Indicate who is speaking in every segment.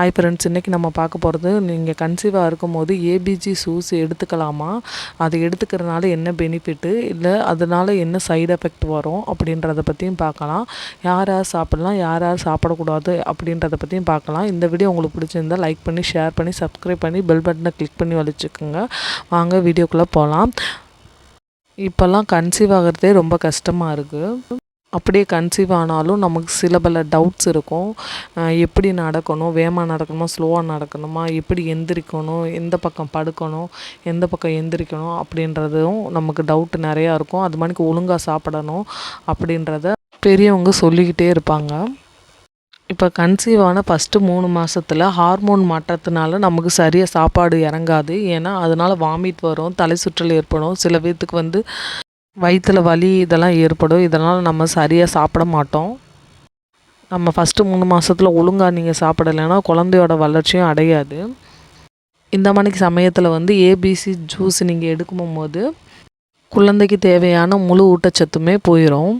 Speaker 1: Hi friends இன்றைக்கி நம்ம பார்க்க போகிறது நீங்கள் கன்சீவாக இருக்கும்போது ஏபிஜி சூஸ் எடுத்துக்கலாமா? அது எடுத்துக்கிறதுனால என்ன பெனிஃபிட்டு இல்லை அதனால் என்ன சைடு எஃபெக்ட் வரும்? அப்படின்றத பற்றியும் பார்க்கலாம். யார் யார் சாப்பிட்லாம் யார் யார் சாப்பிடக்கூடாது அப்படின்றத பற்றியும் பார்க்கலாம். இந்த வீடியோ உங்களுக்கு பிடிச்சிருந்தால் லைக் பண்ணி ஷேர் பண்ணி சப்ஸ்கிரைப் பண்ணி பெல் பட்டனை கிளிக் பண்ணி வச்சுக்கோங்க. வாங்க வீடியோக்குள்ளே போகலாம் இப்போல்லாம் கன்சீவ் ஆகிறதே ரொம்ப கஷ்டமாக இருக்குது அப்படியே கன்சீவ் ஆனாலும் நமக்கு சில பல டவுட்ஸ் இருக்கும். எப்படி நடக்கணும் வேகமாக நடக்கணுமா ஸ்லோவாக நடக்கணுமா எப்படி எந்திரிக்கணும் எந்த பக்கம் படுக்கணும் எந்த பக்கம் எந்திரிக்கணும் அப்படின்றதும் நமக்கு டவுட் நிறையா இருக்கும். அது மாதிரிக்கு ஒழுங்காக சாப்பிடணும் அப்படின்றத பெரியவங்க சொல்லிக்கிட்டே இருப்பாங்க. இப்போ கன்சீவ் ஆன ஃபஸ்ட்டு மூணு மாதத்தில் ஹார்மோன் மாற்றத்தினால நமக்கு சரியாக சாப்பாடு இறங்காது. ஏன்னா அதனால் வாமிட் வரும் தலை சுற்றல் ஏற்படும். சில பேர்த்துக்கு வந்து வயிற்றில் வலி இதெல்லாம் ஏற்படும். இதனால் நம்ம சரியாக சாப்பிட மாட்டோம். நம்ம ஃபஸ்ட்டு மூணு மாதத்தில் ஒழுங்காக நீங்கள் சாப்பிடலைன்னா குழந்தையோட வளர்ச்சியும் அடையாது. இந்த மணிக்கு சமயத்தில் வந்து ஏபிசி ஜூஸ் நீங்கள் எடுக்கும் போது குழந்தைக்கு தேவையான முழு ஊட்டச்சத்துமே போயிடும்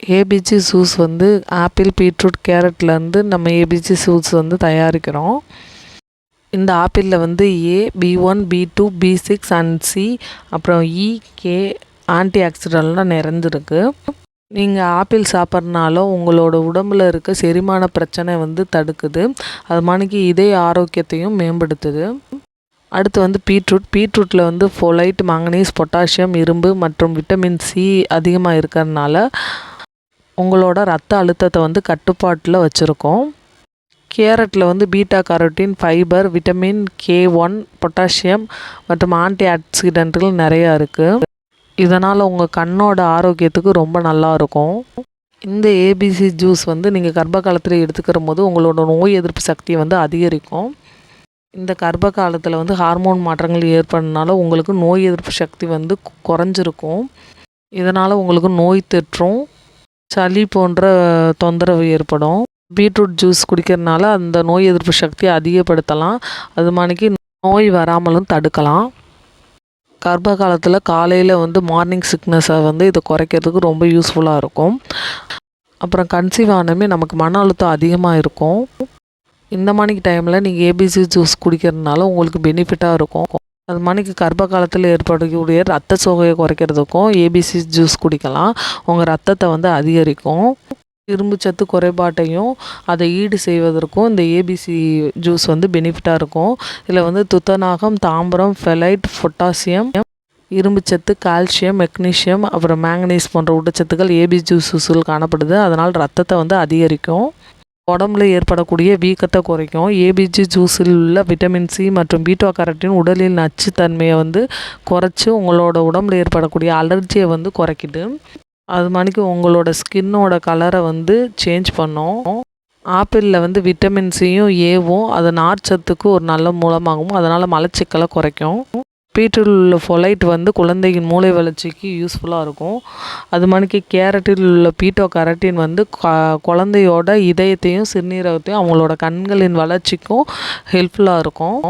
Speaker 1: ஏபிஜி ஜூஸ் வந்து ஆப்பிள் பீட்ரூட் கேரட்லேருந்து நம்ம ஏபிஜி ஜூஸ் வந்து தயாரிக்கிறோம். இந்த ஆப்பிளில் வந்து A B one B two B six and C அப்புறம் e, இ கே ஆன்டி ஆக்சிடென்ட்லாம் நிறைஞ்சிருக்கு நீங்கள் ஆப்பிள் சாப்பிட்றனால உங்களோட உடம்புல இருக்க செரிமான பிரச்சனை வந்து தடுக்குது. அது மாதிரிக்கு இதய ஆரோக்கியத்தையும் மேம்படுத்துது. அடுத்து வந்து பீட்ரூட். பீட்ரூட்டில் வந்து ஃபொலைட் மாங்கனீஸ் பொட்டாசியம் இரும்பு மற்றும் விட்டமின் சி அதிகமாக இருக்கிறதுனால உங்களோட ரத்த அழுத்தத்தை வந்து கட்டுப்பாட்டில் வச்சுருக்கோம். கேரட்டில் வந்து beta carotene fibre vitamin K one potassium மற்றும் ஆன்டி ஆக்சிடென்ட்கள் நிறையா இருக்குது இதனால் உங்கள் கண்ணோட ஆரோக்கியத்துக்கு ரொம்ப நல்லா இருக்கும். இந்த ஏபிசி ஜூஸ் வந்து நீங்கள் கர்ப்ப காலத்தில் எடுத்துக்கிற போது உங்களோட நோய் எதிர்ப்பு சக்தி வந்து அதிகரிக்கும். இந்த கர்ப்ப காலத்தில் வந்து ஹார்மோன் மாற்றங்கள் ஏற்படுறதுனால உங்களுக்கு நோய் எதிர்ப்பு சக்தி வந்து குறைஞ்சிருக்கும். இதனால் உங்களுக்கு நோய் தொற்றும் சளி போன்ற தொந்தரவு ஏற்படும். பீட்ரூட் ஜூஸ் குடிக்கிறதுனால அந்த நோய் எதிர்ப்பு சக்தியை அதிகப்படுத்தலாம். அது மாதிரி நோய் வராமலும் தடுக்கலாம். கர்ப்ப காலத்தில் காலையில் வந்து மார்னிங் சிக்னஸை வந்து இதை குறைக்கிறதுக்கு ரொம்ப யூஸ்ஃபுல்லாக இருக்கும். அப்புறம் கன்சீவ் ஆனமே நமக்கு மன அழுத்தம் அதிகமாக இருக்கும். இந்த மணிக்கு டைமில் நீங்கள் ஏபிசி ஜூஸ் குடிக்கிறதுனால உங்களுக்கு பெனிஃபிட்டாக இருக்கும். அது மணிக்கு கர்ப்ப காலத்தில் ஏற்படக்கூடிய ரத்த சோகையை குறைக்கிறதுக்கும் ஏபிசி ஜூஸ் குடிக்கலாம். உங்கள் ரத்தத்தை வந்து அதிகரிக்கும். இரும்புச்சத்து குறைபாட்டையும் அதை ஈடு செய்வதற்கும் இந்த ஏபிசி ஜூஸ் வந்து பெனிஃபிட்டாக இருக்கும். இதில் வந்து துத்தநாகம் தாம்பரம் ஃபெலைட் பொட்டாசியம் இரும்புச்சத்து கால்சியம் மெக்னீஷியம் அப்புறம் மேங்கனீஸ் போன்ற ஊட்டச்சத்துக்கள் ஏபி ஜூஸில் காணப்படுது. அதனால் ரத்தத்தை வந்து அதிகரிக்கும். உடம்புல ஏற்படக்கூடிய வீக்கத்தை குறைக்கும். ஏபிஜி ஜூஸில் உள்ள விட்டமின் சி மற்றும் பீட்டோ கரட்டின் உடலில் நச்சுத்தன்மையை வந்து குறைச்சி உங்களோட உடம்புல ஏற்படக்கூடிய அலர்ஜியை வந்து குறைக்குது. அது மாதிரிக்கு உங்களோட ஸ்கின்னோட கலரை வந்து சேஞ்ச் பண்ணும். ஆப்பிளில் வந்து விட்டமின் சியும் ஏவும் அது நார்ச்சத்துக்கு ஒரு நல்ல மூலமாகவும் அதனால் மலச்சிக்கலை குறைக்கும். பீட்ரூட்டில் உள்ள ஃபொலைட் வந்து குழந்தையின் மூளை வளர்ச்சிக்கு யூஸ்ஃபுல்லாக இருக்கும். அது மாதிரிக்கு கேரட்டில் உள்ள பீட்டோ கரட்டின் வந்து குழந்தையோட இதயத்தையும் சிறுநீரகத்தையும் அவங்களோட கண்களின் வளர்ச்சிக்கும் ஹெல்ப்ஃபுல்லாக இருக்கும்.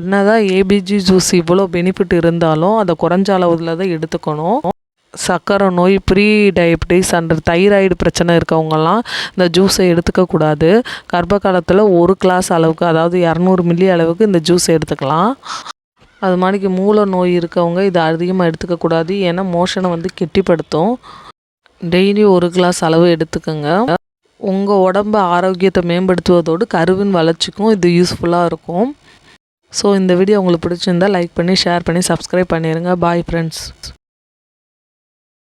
Speaker 1: என்னதான் ஏபிஜி ஜூஸ் இவ்வளோ பெனிஃபிட் இருந்தாலும் அதை குறைஞ்ச அளவில் தான் எடுத்துக்கணும். சர்க்கரை நோய் ப்ரீ டயபிட்டிஸ் அண்ட் தைராய்டு பிரச்சனை இருக்கவங்கலாம் இந்த ஜூஸை எடுத்துக்கக்கூடாது கர்ப்ப காலத்தில் ஒரு கிளாஸ் அளவுக்கு அதாவது இரநூறு மில்லி அளவுக்கு இந்த ஜூஸை எடுத்துக்கலாம். அது மாதிரிக்கு மூல நோய் இருக்கவங்க இதை அதிகமாக எடுத்துக்கக்கூடாது ஏன்னா மோஷனை வந்து கெட்டிப்படுத்தும். டெய்லி ஒரு கிளாஸ் அளவு எடுத்துக்கோங்க. உங்கள் உடம்பு ஆரோக்கியத்தை மேம்படுத்துவதோடு கருவின் வளர்ச்சிக்கும் இது யூஸ்ஃபுல்லாக இருக்கும். ஸோ இந்த வீடியோ உங்களுக்கு பிடிச்சிருந்தால் லைக் பண்ணி ஷேர் பண்ணி சப்ஸ்கிரைப் பண்ணிடுங்க பாய் ஃப்ரெண்ட்ஸ்